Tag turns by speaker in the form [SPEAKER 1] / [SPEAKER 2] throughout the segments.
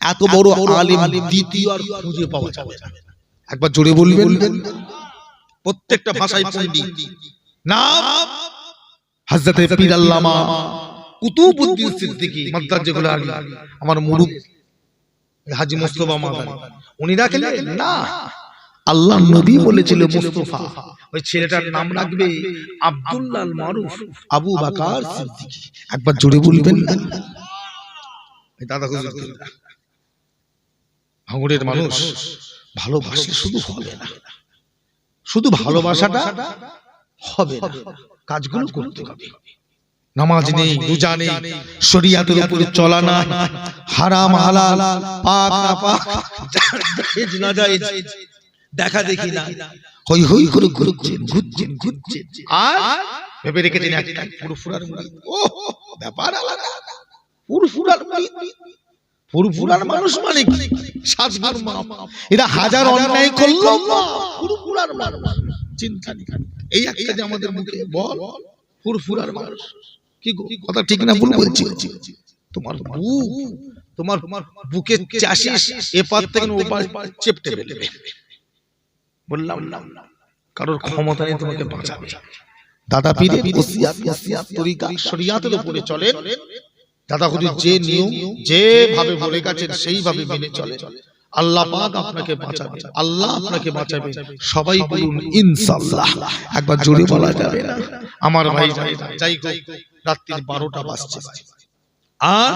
[SPEAKER 1] এত বড় আলিম দ্বিতীয় আর খুঁজে পাওয়া যাবে না। একবার জোরে বলবেন? প্রত্যেকটা ভাষায় পণ্ডিত। নাম? হযরতে পীর আল্লামা কুতুবউদ্দিন সিদ্দিকী মাদ্রাজ যেগুলো আলী আমার মুরুব হাজী মুস্তফা মাদানী। উনি রাখলেন না। আল্লাহ নবী বলেছিল মুস্তফা। ওই ছেলেটার নাম রাখবে আব্দুল্লাহ মারুফ। আবু বাকার সিদ্দিকী। একবার জোরে বলবেন? এই দাদা হুজুর ভাঙড়ের মানুষ ভালোবাসলে শুধু হবে না। শুধু ভালোবাসাটা হবে না। কাজগুলো করতে হবে। নামাজ নেই রোজা নেই শরিয়াতের উপরে চলা না হারাম হালাল পাক না পাক। জায়েজ না জায়েজ দেখা দেখি না। হই হই করে ঘুরছেন ঘুরছেন ঘুরছেন। আর ভেবে রেখেছেন একটা পুরুফুরার মুড়ি। ও ব্যাপার আলাদা। পুরুফুরার মুড়ি। পুরুফুরার মানুষ মানে কি? সাজগুর মা এরা হাজার অন্যায় করল। পুরুফুরার মানুষ। চিন্তা নেই এই একটা যে আমাদের মুখে বল ফুরফুরার মানুষ। কি গো? কথা ঠিক না ভুল বলছি? তোমার বুক তোমার তোমার বুকে চাষিস এপার থেকে ওপার চেপটে ফেলবে। বললাম না কারোর ক্ষমতা নেই তোমাকে বাঁচাবে। দাদা পীরে ওসিয়াত ওসিয়াত তরিকা শরিয়াতের উপরে চলে। দাদা হুজুর যে নিয়ম যেভাবে বলে গেছেন সেইভাবে মেনে চলে। আল্লাহ পাক আপনাকে বাঁচাবে। আল্লাহ আপনাকে বাঁচাবে। সবাই বলুন ইনশাআল্লাহ। একবার জোরে বলা যাবে না। আমার ভাই যাই রাত্রির বারোটা বাজছে। আর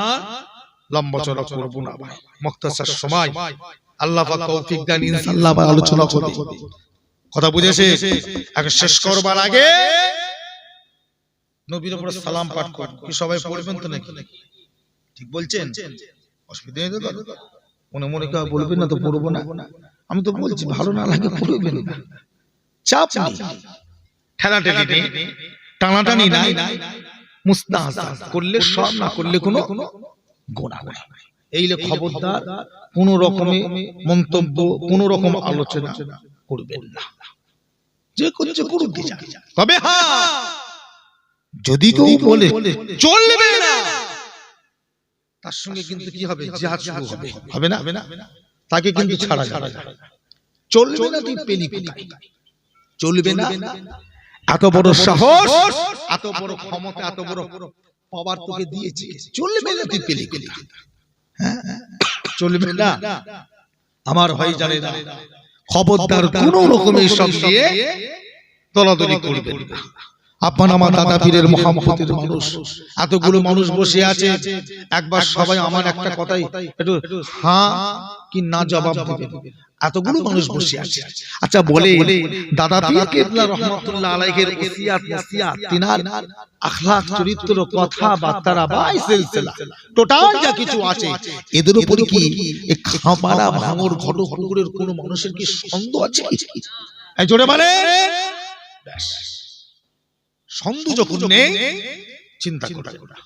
[SPEAKER 1] লম্বা চড়া করব না ভাই। মুক্তাসার সময়। আল্লাহ পাক তৌফিক দেন ইনশাআল্লাহ আলোচনা করব কথা বুঝেছে? আগে শেষ করবার আগে নবীর উপরে সালাম পাঠ করুন কি সবাই পড়বেন তো নাকি? ঠিক বলছেন? অসুবিধা নেই তো মনে মনে কেউ বলবেন না তো পড়ব না। আমি তো বলছি ভালো না লাগে পড়বেন। না চাপ নেই। ঠেলাঠেলি নেই। টানাটানি নাই। মুস্তাহসান করলে সব না করলে কোনো গোনা নাই। এই যে খবরদার কোন রকমে মন্তব্য কোন রকম আলোচনা করবেন না। যে করছে করুক। তবে হ্যাঁ যদি কেউ বলে চলবে না তার সঙ্গে কিন্তু কি হবে? জিহাদ শুরু হবে? হবে না? হবে না। তাকে কিন্তু ছাড়া যাবে না। চলবে না তুই পেলি? চলবে না? এত বড় সাহস এত বড় ক্ষমতা এত বড় পাওয়ার তোকে দিয়েছে। চলবে না তুই পেলি? হ্যাঁ? চলবে না। আমার ভাই জানে না। খবরদার কোন রকমের সব নিয়ে দলাদলি করবেন না। আপনার আমার দাদা পীরের মহামহতের মানুষ। এতগুলো মানুষ বসে আছে। একবার সবাই আমার একটা কথাই, একটু হ্যাঁ কি না জবাব দেবে? এতগুলো মানুষ বসে আছে। আচ্ছা বলে, দাদা পীর কেবলা রহমাতুল্লাহ আলাইহির ওসিয়াত, নসিয়াত, তিনার আখলাক চরিত্র, কথা, বার্তারা, বাই সিলসিলা। টোটাল যা কিছু আছে, এদের উপরে কি এই খামারা, ভাঙর ঘট পুকুরের কোন মানুষের কি সন্দেহ আছে? এই জোরে বলে। ব্যাস। সন্দেহ যখন নেই চিন্তা করবেন না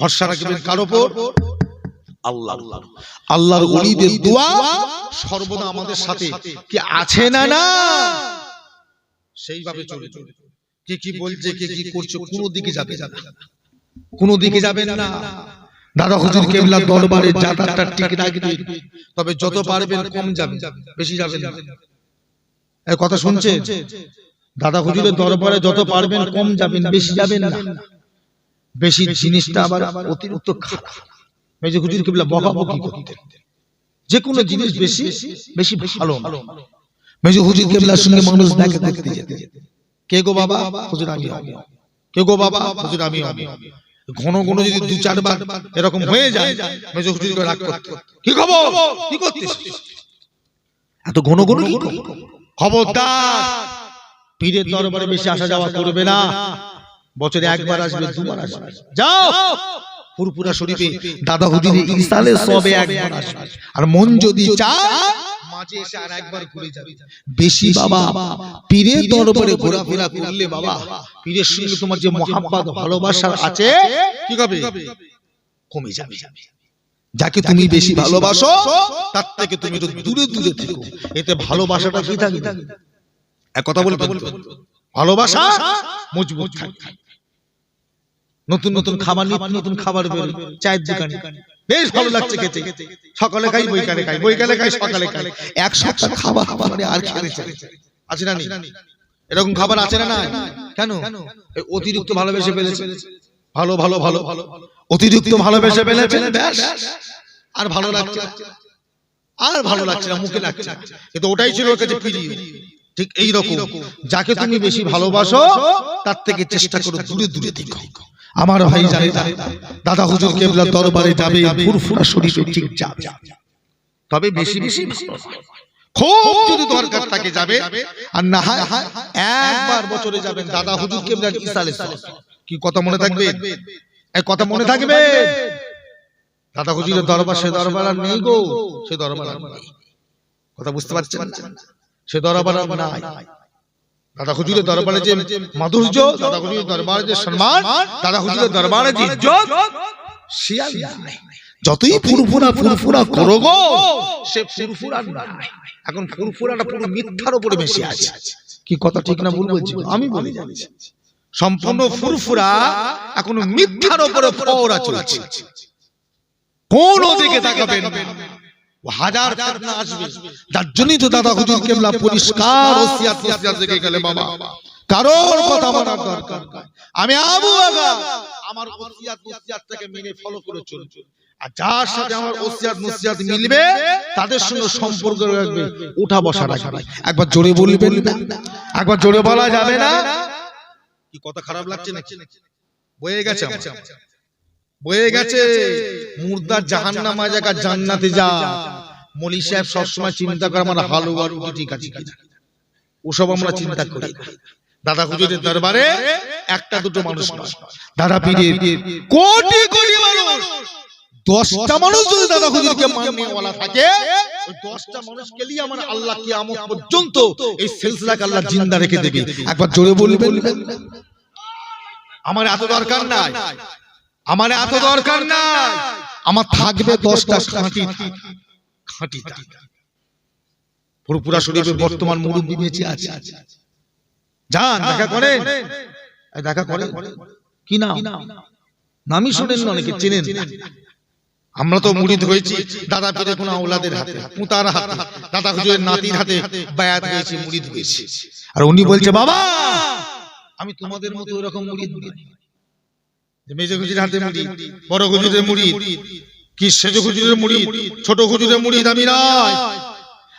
[SPEAKER 1] ভরসা রাখবেন কার উপর। আল্লাহ আল্লাহর ওলিদের দোয়া সর্বদা আমাদের সাথে। কি আছে না না? সেইভাবে চলে কে কি বলছে কে কি করছে কোন দিকে যাবে না। কোন দিকে যাবেন না। দাদা হুজুর কেবলা দরবারে যাতায়াতটা ঠিক রাখবেন তবে যত পারবেন কম যাবেন। বেশি যাবেন না। এই কথা শুনছে দাদা হুজুরের দরবারে যত পারবেন কম যাবেন বেশি যাবেন না। বেশি জিনিসটা আবার অতিরিক্ত মেজে হুজুর কেবলা বকাবকি করতেন। যে কোনো জিনিস বেশি বেশি ভালো মেজে হুজুর কেবলার সঙ্গে মানুষ দেখে দেখতে যেতে কে গো বাবা? হুজুর আমি কে গো বাবা? হুজুর আমি ঘন ঘন যদি দু চারবার এরকম হয়ে যায় মেজে হুজুরকে রাগ করতে কি খবর? কি করছিস? এত ঘন ঘন কি খবর? খবরদার। পীরের দরবারে বেশি আসা যাওয়া করবে না। বছরে একবার আসবে দুবার আসবে যাও! পুরপুরা শরীফে দাদা হুজুরে ইসালে সবে একবার আসবে। আর মন যদি চায় মাঝে এসে আর একবার ঘুরে যাবে। বেশি বাবা পীরের দরবারে ঘোরাফেরা করলে বাবা পীরের সঙ্গে তোমার যে মহাব্বত ভালোবাসা আছে কি হবে কমে যাবে যাকে তুমি বেশি ভালোবাসো তার থেকে তুমি একটু দূরে দূরে থেকো। এতে ভালোবাসাটা কি থাকবে? এক কথা বলে ভালোবাসা মজবুত নতুন নতুন খাবার নিত্য নতুন খাবার বের চায়ের দোকানে। বেশ ভালো লাগছে খেতে। সকালে খাই বৈকালে খাই। বৈকালে খাই সকালে খাই। এক সপ্তাহ খাবার খাবারে আর আছে না এরকম খাবার আছে না নাই? কেন? অতিরিক্ত ভালোবেসে ফেলেছে। ভালো ভালো ভালো। অতিরিক্ত ভালোবেসে ফেলেছে? আর ভালো লাগছে আর ভালো লাগছে না মুখে লাগছে কিন্তু ওটাই ছিল ওর কাছে প্রিয়। ঠিক এই রকম যাকে তুমি বেশি ভালোবাসো তার থেকে চেষ্টা করো দূরে দূরে দেখো। আমার ভাই জানে না, দাদা হুজুর কেবলার দরবারে যাবে ফুরফুরা শরীরে ঠিক যাবে তবে বেশি বেশি খুব যদি দরকার থাকে যাবে আর না হয় একবার বছরে যাবেন দাদা হুজুর ইসালে কি কথা মনে থাকবে? এই কথা মনে থাকবে? দাদা হুজুরের দরবার সে দরবার আর নেই গো। সে দরবার আর নেই। কথা বুঝতে পারছেন সে দরবার নাই। দাদা হুজুরের দরবারে যে মাধুর্য দাদা হুজুরের দরবারে যে সম্মান দাদা হুজুরের দরবারে যে ইজ্জত আর নাই। যতই ফুরফুরা ফুরফুরা করো গো সে ফুরফুরা নাই। এখন ফুরফুরাটা পুরো মিথ্যার উপরে বেশি আছে। কি কথা ঠিক না ভুল বলছি আমি বলে যাচ্ছি সম্পূর্ণ ফুরফুরা এখন মিথ্যার উপরে ফওরা চলছে। কোন দিকে তাকাবেন? ও হাজার ফিতনা আসবে। যার জন্যই তো দাদা হুজুর কেবলা পরিষ্কার ওসিয়াত ওসিয়াত থেকে গেলে বাবা। কারোর কথা মানার দরকার নাই। আমি আবু আগা আমার ওসিয়াত ওসিয়াতটাকে মেনে ফলো করে চলব আর যার সাথে আমার ওসিয়াত নসিয়াত মিলবে তাদের সঙ্গে সম্পর্ক রাখবে উঠা বসা রাখবে একবার জোরে বলবেন একবার জোরে বলা যাবে না? কি কথা খারাপ লাগছে নাকি? বয়ে গেছে আমার। বয়ে গেছে। মুর্দার জাহান জাহান্নামা জায়গা জান্নাতে যা। মলি সাহেব সবসময় চিন্তা করে আমার হালুয়া রুটি ঠিক আছে কিনা ওসব আমরা চিন্তা করি। দাদা হুজুরের দরবারে একটা দুটো মানুষ দাদা পীরের কোটি কোটি মানুষ। দশটা মানুষ যদি দাদা হুজুরকে মাননেওয়ালা থাকে ওই দশটা মানুষকে নিয়ে আমার আল্লাহ কিয়ামত পর্যন্ত এই সিলসিলাকে আল্লাহ জিন্দা রেখে দেবে। একবার জোরে বলবেন। আমার এত দরকার নাই। আমার এত দরকার নাই। আমার থাকবে দশটা খাঁটি খাঁটি। পুরোপুরা শরীফে বর্তমান মুরব্বী বেঁচে আছে। যান দেখা এই দেখা করেন। কি নাম? নামই শোনেন না অনেকে চেনেন। আমরা তো মুড়িদ হয়েছি। দাদা পীরে কোন আওলাদের হাতে পুতার হাতে। দাদা হুজুরের নাতির হাতে বায়াত হয়েছি মুড়িদ হয়েছি। আর উনি বলছে বাবা! আমি তোমাদের মতো ওরকম মুড়িদ মেজে হুজুরের হাতে মুড়ি বড় হুজুরের মুড়ি কি সেজ হুজুরের মুড়ি ছোট হুজুরের মুড়ি আমি নয়।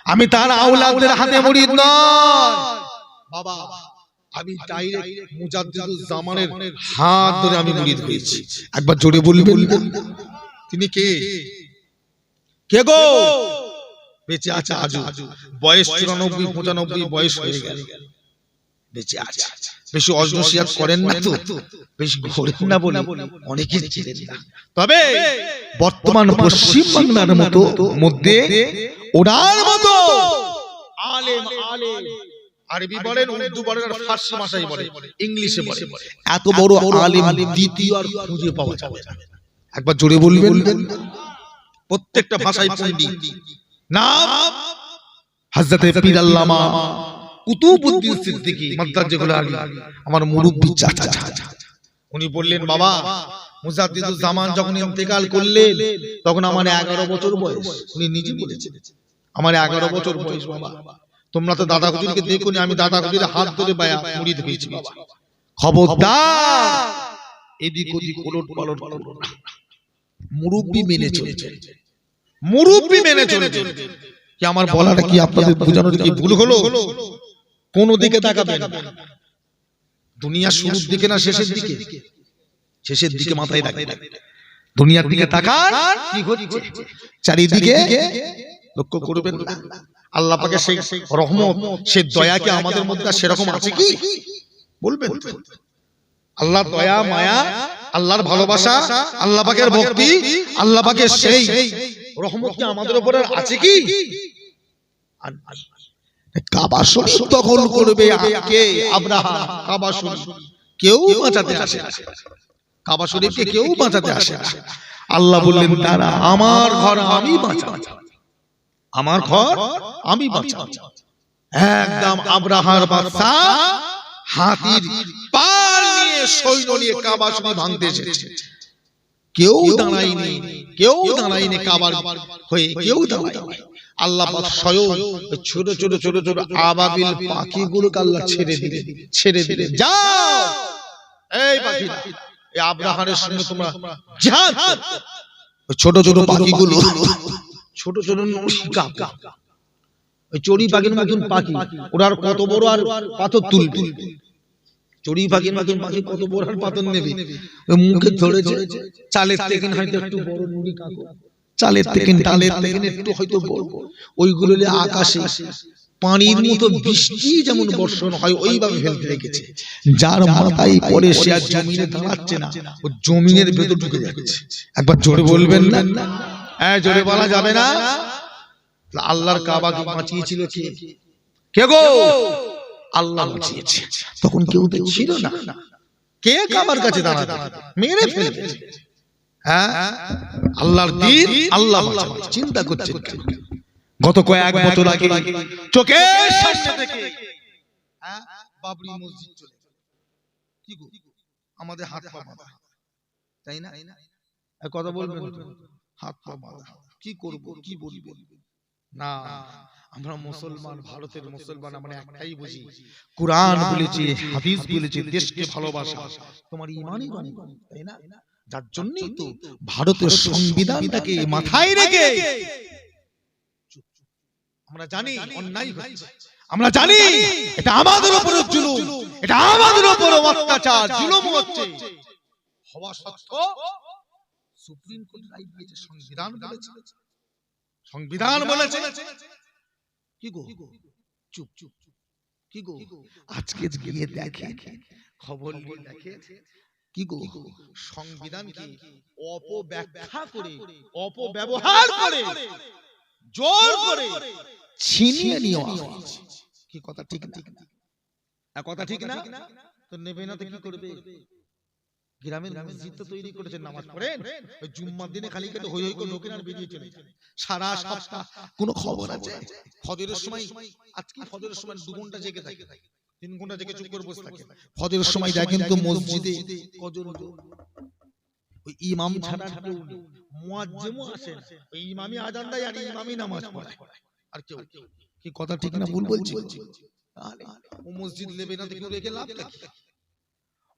[SPEAKER 1] আমি তার আওলাদের হাতে মুড়ি নয়। বাবা আমি ডাইরেক্ট মুজাদ্দিদুল জামানের হাত ধরে আমি মুড়িদ হয়েছি একবার জোরে বলবেন। তিনি কে? কে? গো? বেঁচে আছে আজও। বয়স চুরানব্বই পঁচানব্বই বয়স হয়ে গেল। বেঁচে আছে। বেশি অজনসিয়াত করেন না তো? বেশি ঘোরেন না বলে অনেকে চিনেন না। তবে বর্তমান পশ্চিম বাংলার মতো মধ্যে ওনার মতো আলেম আলেম আরবি বলেন উর্দু বলেন আর ফার্সি ভাষায় বলেন। ইংলিশে বলেন। এত বড় আলেম দ্বিতীয় আর খুঁজে পাওয়া যাবে না। একবার জোরে বলবেন। প্রত্যেকটা ভাষায় পণ্ডিত। নাম হযরতে পীর আল্লামা। কুতুবউদ্দিন সিদ্দিকী মাদ্রাজুল আলী। আমার মুরব্বি চাচা উনি বললেন বাবা মুজাদ্দিদুল জামান যখন ইন্তেকাল করলেন তখন আমার 11 বছর বয়স। উনি নিজে বলেছেন আমার 11 বছর বয়স বাবা। তোমরা তো দাদা হুজুরকে দেখোনি আমি দাদা হুজুরের হাত ধরে বায়া হয়েছি বাবা খবরদার এদিক ওদিক ওলট পালট না। মেনে চলেছে মুরব্বি মেনে চলেছে কি আমার বলাটা কি আপনাদের বোঝানোর কি ভুল হলো? কোন দিকে তাকাবেন? দুনিয়া শুরুর দিকে না শেষের দিকে? শেষের দিকে মাথায় রাখবেন। দুনিয়ার দিকে তাকান কি হচ্ছে? চারিদিকে লক্ষ্য করবেন। না। আল্লাহ পাকে সেই রহমত সেই দয়া কি আমাদের মধ্যে সেরকম আছে কি? বলবেন? আল্লাহ দয়া মায়া আল্লাহর ভালোবাসা আল্লাহ পাকের ভক্তি আল্লাহ পাকের সেই রহমত কি আমাদের উপরে আছে কি? আর। করবে কেউ বাঁচাতে আসে কাবা শরীফকে কেউ বাঁচাতে আসে। আল্লাহ বললেন তারা আমার ঘর আমি বাঁচাবো। আমার ঘর আমি বাঁচাবো। একদম আব্রাহার বাদশা হাতির পাল নিয়ে সৈন্য নিয়ে কাবা শরীফ ভাঙতে এসেছে। কেউ দাঁড়ায়নি। কেউ দাঁড়ায়নি কাবার হয়ে কেউ দাঁড়ায়নি আল্লাহ স্বয়ং ছোট ছোট ছোট ছোট আবাবিল পাখিগুলোকে আল্লাহ ছেড়ে দিলেন ছেড়ে দিলেন যাও এই পাখি এই আব্রাহামের সঙ্গে তোমরা করো। ছোট ছোট পাখিগুলো ছোট ছোট ওই চড়ি পাখির মতন পাখি ওরা আর কত বড় আর পাথর তুলবে চড়ি পাখির মতন পাখি কত পাথর নেবে? মুখে ধরেছে চালের থেকে হয়তো একটু বড় নুড়ি কাকু চালের থেকে ডালের থেকে একটু হয়তো বড়। ওইগুলো আকাশে পানির মতো বৃষ্টি যেমন বর্ষণ হয় ওইভাবে ফেলতে রেখেছে যার মাথায় পরে সে আর জমিনে দাঁড়াচ্ছে না ও জমিনের ভেতর ঢুকে যাচ্ছে। একবার জোরে বলবেন না? হ্যাঁ জোরে বলা যাবে না? আল্লাহর কাবাকে বাঁচিয়েছিল কে? কে গো? আল্লাহ বাঁচিয়েছে। তখন কেউ তো ছিল না। কে কাবার কাছে দাঁড়াবে? মেরে ফেলবে হ্যাঁ? আল্লাহর দিন আল্লাহ চিন্তা করছেন কেন? গত কয়েক বছর আগে চোখের সামনে থেকে হ্যাঁ, বাবরি মসজিদ চলে। কি গো? আমাদের হাত পা বাঁধা। তাই না? কথা বলবেন হাত পা বাঁধা। কি করব? কি বলব? না। আমরা মুসলমান ভারতের মুসলমান আমরা একটাই বুঝি। কোরআন বলেছে হাদিস বলেছে দেশকে ভালোবাসা। তোমার ইমানই রঙ তাই না? যার জন্যই তো ভারতের সংবিধানটাকে মাথায় রেখে আমরা জানি অন্যায় হচ্ছে। আমরা জানি এটা আমাদের উপরে জুলুম এটা আমাদের উপরে অত্যাচার জুলুম হচ্ছে। হওয়া সত্ত্বেও সুপ্রিম কোর্ট রায় দিয়েছে সংবিধান বলেছে। সংবিধান বলেছে। কি গো? চুপ চুপ কি গো? আজকে গিয়ে দেখে খবর নিয়ে দেখে কি গো? সংবিধান কি অপব্যাখ্যা করে অপব্যবহার করে জোর করে ছিনিয়ে নিয়ে কি কথা ঠিক না? কথা ঠিক না? তো নেবে না তো কি করবে? গ্রামের মসজিদ তো তৈরি করেছেন নামাজ পড়েন। ওই জুম্মার দিনে খালি কেটে হই হই করে ঢোকেন আর বেরিয়ে চলে। সারা সপ্তাহ কোনো খবর আছে? ফজরের সময় আজকে ফজরের সময় দু ঘণ্টা জেগে থাকে। তিন ঘণ্টা জেগে চুপ করে বসে থাকে। ফজরের সময় দেখেন তো মসজিদে কজন ওই ইমাম ছাড়া কেউ মুয়াজ্জিমও আসেন। ওই ইমামই আজান দেয় আর ইমামই নামাজ পড়ায় আর কেউ কি কথা ঠিক না? ভুল বলছি? ও মসজিদ নেবে না দেখে রেখে লাভটা কি?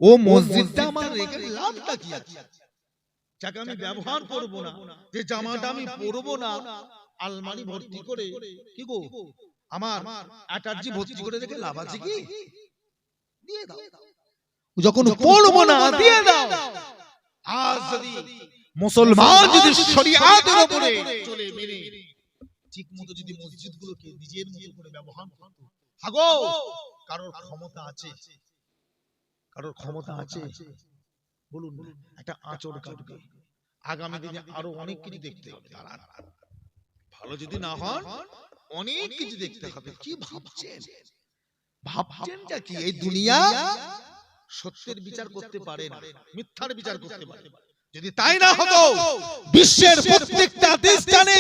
[SPEAKER 1] ও মসজিদটা আমার রেখে লাভটা কি আছে? যাকে আমি ব্যবহার করব না যে জামাটা আমি পরবো না আলমারি ভর্তি করে কি গো? আমার অ্যাটার্জি ভর্তি করে রেখে লাভ আছে কি? দিয়ে দাও। যখন পড়ব না দিয়ে দাও। আজ যদি মুসলমান যদি শরিয়াতের উপরে চলে মেনে ঠিক মতো যদি মসজিদগুলোকে নিজের মতো করে ব্যবহার করতো। হাগো কারোর ক্ষমতা আছে। কারোর ক্ষমতা আছে? বলুন একটা আঁচড় কাটবে। আগামী দিনে আরও অনেক কিছু দেখতে হবে। দাঁড়ান। ভালো যদি না হন অনেক কিছু দেখতে হবে। কি ভাবছেন? ভাবছেনটা কি? এই দুনিয়া সত্যের বিচার করতে পারে না। মিথ্যার বিচার করতে পারে যদি তাই না হতো বিশ্বের প্রত্যেকটা দেশ জানে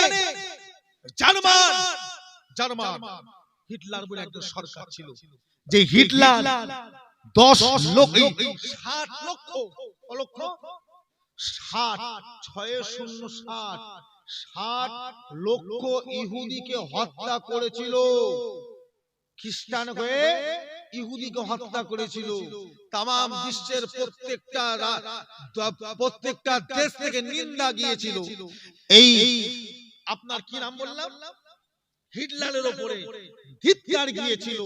[SPEAKER 1] জার্মান জার্মান হিটলার বলে একটা সরকার ছিল। যে হিটলার। দশ লক্ষ ষাট লক্ষ ষাট ছয় শূন্য ষাট। ষাট লক্ষ ইহুদিকে হত্যা করেছিল। খ্রিস্টান হয়ে ইহুদিকে হত্যা করেছিল। তাম বিশ্বের প্রত্যেকটা প্রত্যেকটা দেশ থেকে নিন্দা গিয়েছিল। এই আপনার কি নাম বললাম? হিটলারের ওপরে ধিৎকার গিয়েছিল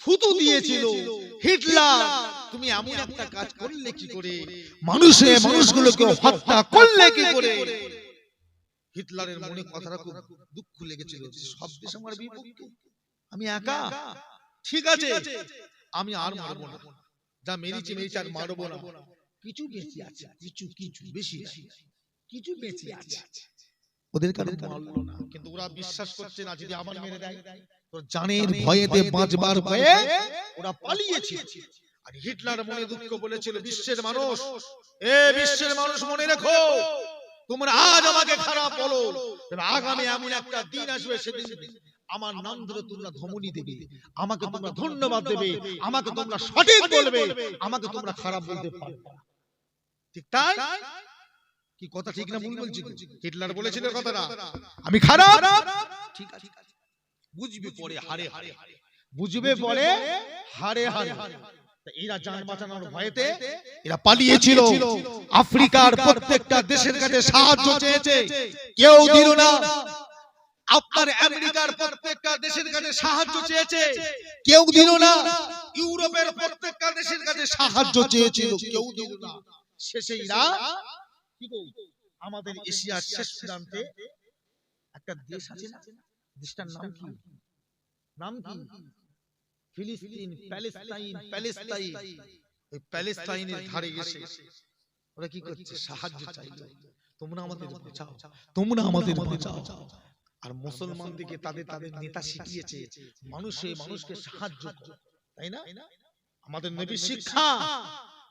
[SPEAKER 1] থুতু দিয়েছিল হিটলার তুমি এমন একটা কাজ করলে কি করে? মানুষে মানুষগুলোকে হত্যা করলে কি করে? হিটলারের মনে কথাটা খুব দুঃখ লেগেছিল সব দেশ আমার বিপক্ষে। আমি একা? ঠিক আছে আমি আর মারবো না। যা মেরেছি মেরেছি আর মারবো না। কিছু বেঁচে আছে কিছু কিছু বেশি। কিছু বেঁচে আছে। ওদের কারণে মারলো না। কিন্তু ওরা বিশ্বাস করছে না যদি আমার মেরে দেয় তো জানের ভয়েতে বাঁচবার ভয়ে ওরা পালিয়েছে আর হিটলার মনে দুঃখ বলেছিল বিশ্বের মানুষ এ বিশ্বের মানুষ মনে রেখো। তোমরা আজ আমাকে খারাপ বলো। আগামী এমন একটা দিন আসবে সেদিন আমার নাম ধরে তোমরা ধমনী দেবে। আমাকে তোমরা ধন্যবাদ দেবে। আমাকে তোমরা সঠিক বলবে। আমাকে তোমরা খারাপ বলতে পারবে। ঠিক তাই? কি কথা ঠিক না ভুল বলছি? হিটলার বলেছিল কথাটা? আমি খারাপ? ঠিক আছে। বুঝবে পরে হারে হারে বুঝবে পরে হারে হারে এরা জান বাঁচানোর ভয়েতে এরা পালিয়েছিল। আফ্রিকার প্রত্যেকটা দেশের কাছে সাহায্য চেয়েছে। কেউ দিল না। আপনার আমেরিকার প্রত্যেকটা দেশের কাছে সাহায্য চেয়েছে। কেউ দিল না। ইউরোপের প্রত্যেকটা দেশের কাছে সাহায্য চেয়েছিল। কেউ দিল না। শেষে এরা আমাদের এশিয়ার শেষ প্রান্তে একটা দেশ আছে না? দেশটার নাম কি? নাম কি? ফিলিস্তিন প্যালেস্তাইন প্যালেস্তাইন ওই প্যালেস্তাইনের ধারে এসে ওরা কি করছে? সাহায্য চাইছে তোমরা আমাদের বাঁচাও। তোমরা আমাদের বাঁচাও। আর মুসলমানদেরকে তাদের তাদের নেতা শিখিয়েছে। মানুষে মানুষকে সাহায্য করো। তাই না? আমাদের নবী শিক্ষা।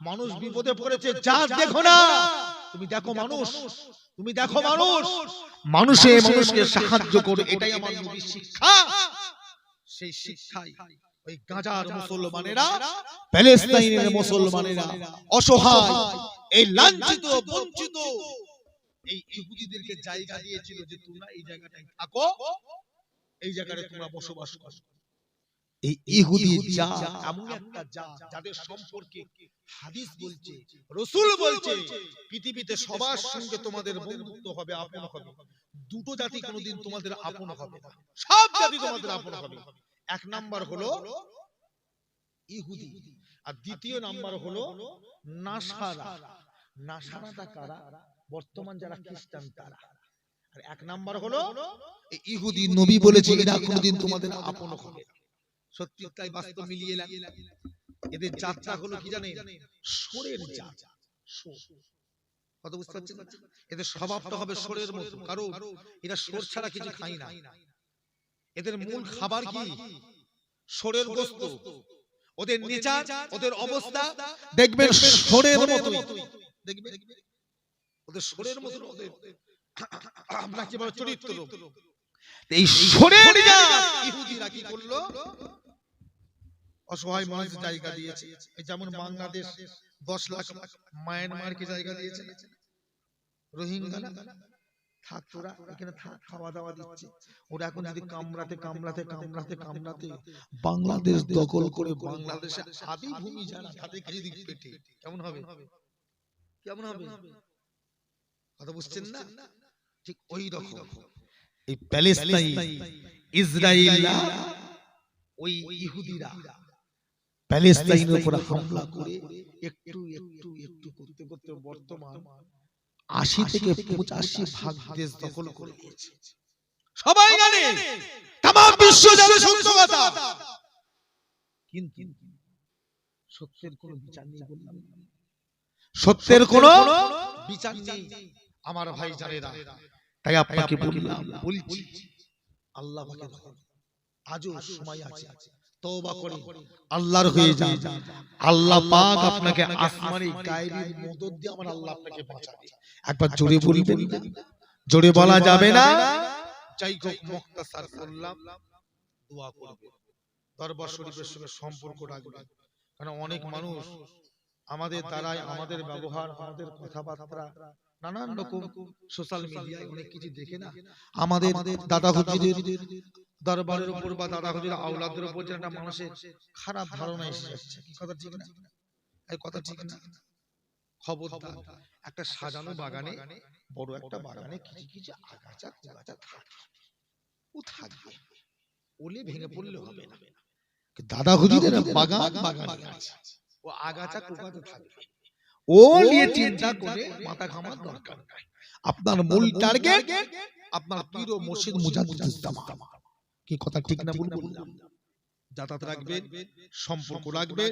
[SPEAKER 1] মানুষ বিপদে পড়েছে যা দেখো না। তুমি দেখো মানুষ তুমি দেখো মানুষ। মানুষে। মানুষকে সাহায্য করে এটাই আমার নবীর শিক্ষা। সেই শিক্ষাই ওই গাজার মুসলমানেরা প্যালেস্তাইনের মুসলমানেরা অসহায় এই লাঞ্ছিত বঞ্চিত। এই ইহুদিদেরকে জায়গা দিয়েছিল যে তোমরা এই জায়গাটায় থাকো এই জায়গায় তোমরা বসবাস করো। এই ইহুদি যা এমন একটা যা যাদের সম্পর্কে হাদিস বলছে রসুল বলছে পৃথিবীতে সবার সঙ্গে তোমাদের বন্ধুত্ব হবে আপন হবে। দুটো জাতি কোনোদিন তোমাদের আপন হবে না। সব জাতি তোমাদের আপন হবে। এক নাম্বার হলো ইহুদি। আর দ্বিতীয় নাম্বার হলো নাসারা। নাসারাটা কারা? বর্তমান যারা খ্রিস্টান তারা। আর এক নাম্বার হলো ইহুদি নবী বলেছে এরা কোনোদিন তোমাদের আপন হবে না। সত্যি তাই বাস্তব মিলিয়ে এদের যাত্রা হলো কি সোরের জাত সোর। কত বুঝতে পারছেন? এদের স্বভাবটা হবে সোরের মতো। কারণ এরা সোর ছাড়া কিছু খায় না। এদের মূল খাবার কি? সোরের গোস্ত। ওদের নেচার ওদের অবস্থা দেখবেন সোরের দেখবেন? ওদের সোরের মতো ওদের। বলে চরিত্র এই সোরের ইহুদিরা কি করল? অসহায় মানুষের জায়গা দিয়েছে। যেমন বাংলাদেশ দশ লাখ মায়ানমারকে জায়গা দিয়েছে। রোহিঙ্গা থাক তোরা এখানে থাক খাওয়া দাওয়া দিচ্ছে। ওরা এখন যদি কামড়াতে কামড়াতে কামড়াতে কামড়াতে বাংলাদেশ দখল করে বাংলাদেশে আদি ভূমি যারা তাদেরকে যদি পেটে। কেমন হবে? কেমন হবে? কথা বুঝছেন না? ঠিক ওই রকম। এই প্যালেস্তাইন ইসরায়েল ওই ইহুদিরা। প্যালেস্তাইনের উপর হামলা করে একটু একটু একটু করতে করতে বর্তমান আশি থেকে পঁচাশি ভাগ দেশ দখল করে নিয়েছে সবাই জানে তাম বিশ্ব জানে সত্য কথা কিন্তু সত্যের কোনো বিচার নেই বললাম সত্যের কোনো বিচার নেই আমার ভাই জানেরা তাই আপনাকে বললাম বলছি আল্লাহ আজও সময় আছে। তওবা করে। আল্লাহর হয়ে যান। আল্লাহ পাক আপনাকে আসমানি গায়েবী মদদ দিয়ে আমার আল্লাহ আপনাকে বাঁচাবে। একবার জোরে বলবেন জোরে বলা যাবে না। যাই হোক করলাম। দোয়া করবে। দরবার শরীফের সঙ্গে সম্পর্ক রাখবে। কারণ অনেক মানুষ আমাদের দ্বারাই আমাদের ব্যবহার আমাদের কথাবার্তা নানান রকম সোশ্যাল মিডিয়ায় অনেক কিছু দেখে না। আমাদের দাদা হুজুরের দরবারের উপর বা দাদা হুজুরের আওলাদের উপর একটা মানুষের খারাপ ধারণা এসে যাচ্ছে। কি কথা ঠিক না। এই কথা ঠিক না। খবরদার একটা সাজানো বাগানে বড় একটা বাগানে কিছু কিছু আগাছা কুগাছা থাকে ও থাকবে। ওলে ভেঙে পড়লে হবে না। দাদা হুজুরের বাগান বাগানে আছে। ও আগাছা কুগাছা থাকবে। ও নিয়ে চিন্তা করে মাথা ঘামার দরকার। নাই আপনার মূল টার্গেট আপনার পীর ও মুর্শিদ মুজাদ্দিদ ইসলাম কি কথা ঠিক না ভুল বললাম? যাতায়াত রাখবে সম্পর্ক রাখবে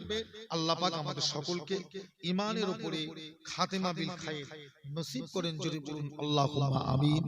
[SPEAKER 1] আল্লাহ পাক আমাদের সকলকে ইমানের উপরে খাতেমা বিল খায়ের নসিব করেন যদি বলুন আল্লাহ আমিন।